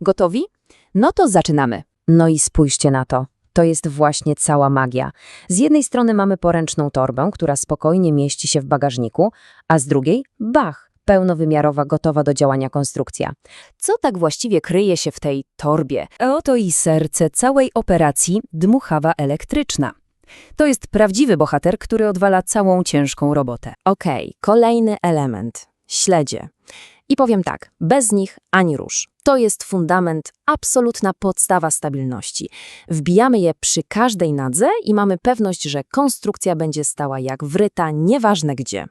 Gotowi? No to zaczynamy. No i spójrzcie na to. To jest właśnie cała magia. Z jednej strony mamy poręczną torbę, która spokojnie mieści się w bagażniku, a z drugiej bach, pełnowymiarowa, gotowa do działania konstrukcja. Co tak właściwie kryje się w tej torbie? Oto i serce całej operacji dmuchawa elektryczna. To jest prawdziwy bohater, który odwala całą ciężką robotę. Okej, kolejny element. Śledzie. I powiem tak, bez nich ani rusz. To jest fundament, absolutna podstawa stabilności. Wbijamy je przy każdej nadze i mamy pewność, że konstrukcja będzie stała jak wryta, nieważne gdzie.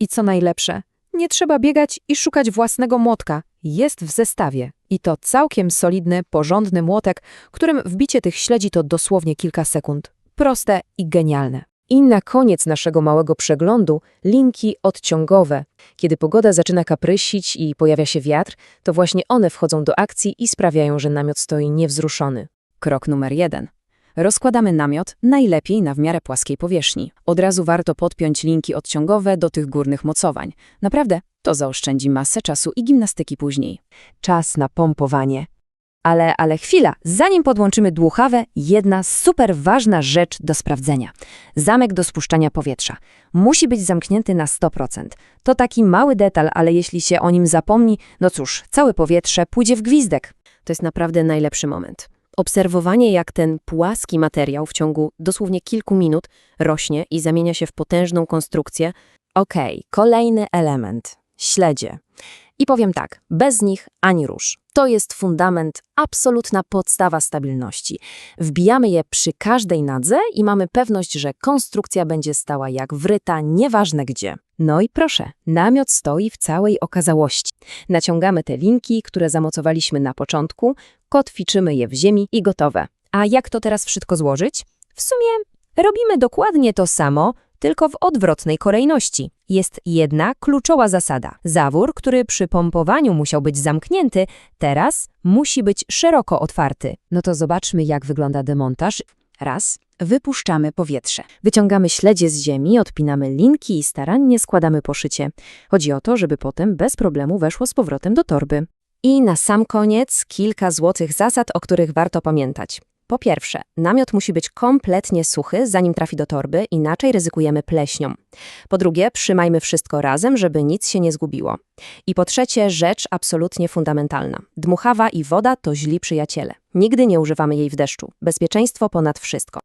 I co najlepsze, nie trzeba biegać i szukać własnego młotka. Jest w zestawie. I to całkiem solidny, porządny młotek, którym wbicie tych śledzi to dosłownie kilka sekund. Proste i genialne. I na koniec naszego małego przeglądu linki odciągowe. Kiedy pogoda zaczyna kaprysić i pojawia się wiatr, to właśnie one wchodzą do akcji i sprawiają, że namiot stoi niewzruszony. Krok numer jeden. Rozkładamy namiot najlepiej na w miarę płaskiej powierzchni. Od razu warto podpiąć linki odciągowe do tych górnych mocowań. Naprawdę, to zaoszczędzi masę czasu i gimnastyki później. Czas na pompowanie. Ale, ale chwila, zanim podłączymy dłuchawę, jedna super ważna rzecz do sprawdzenia. Zamek do spuszczania powietrza. Musi być zamknięty na 100%. To taki mały detal, ale jeśli się o nim zapomni, no cóż, całe powietrze pójdzie w gwizdek. To jest naprawdę najlepszy moment. Obserwowanie, jak ten płaski materiał w ciągu dosłownie kilku minut rośnie i zamienia się w potężną konstrukcję, Okej, kolejny element. Śledzie. I powiem tak, bez nich ani rusz. To jest fundament, absolutna podstawa stabilności. Wbijamy je przy każdej nadze i mamy pewność, że konstrukcja będzie stała jak wryta, nieważne gdzie. No i proszę, namiot stoi w całej okazałości. Naciągamy te linki, które zamocowaliśmy na początku, kotwiczymy je w ziemi i gotowe. A jak to teraz wszystko złożyć? W sumie robimy dokładnie to samo, tylko w odwrotnej kolejności. Jest jedna kluczowa zasada. Zawór, który przy pompowaniu musiał być zamknięty, teraz musi być szeroko otwarty. No to zobaczmy, jak wygląda demontaż. Raz. Wypuszczamy powietrze. Wyciągamy śledzie z ziemi, odpinamy linki i starannie składamy poszycie. Chodzi o to, żeby potem bez problemu weszło z powrotem do torby. I na sam koniec kilka złotych zasad, o których warto pamiętać. Po pierwsze, namiot musi być kompletnie suchy, zanim trafi do torby, inaczej ryzykujemy pleśnią. Po drugie, trzymajmy wszystko razem, żeby nic się nie zgubiło. I po trzecie, rzecz absolutnie fundamentalna. Dmuchawa i woda to źli przyjaciele. Nigdy nie używamy jej w deszczu. Bezpieczeństwo ponad wszystko.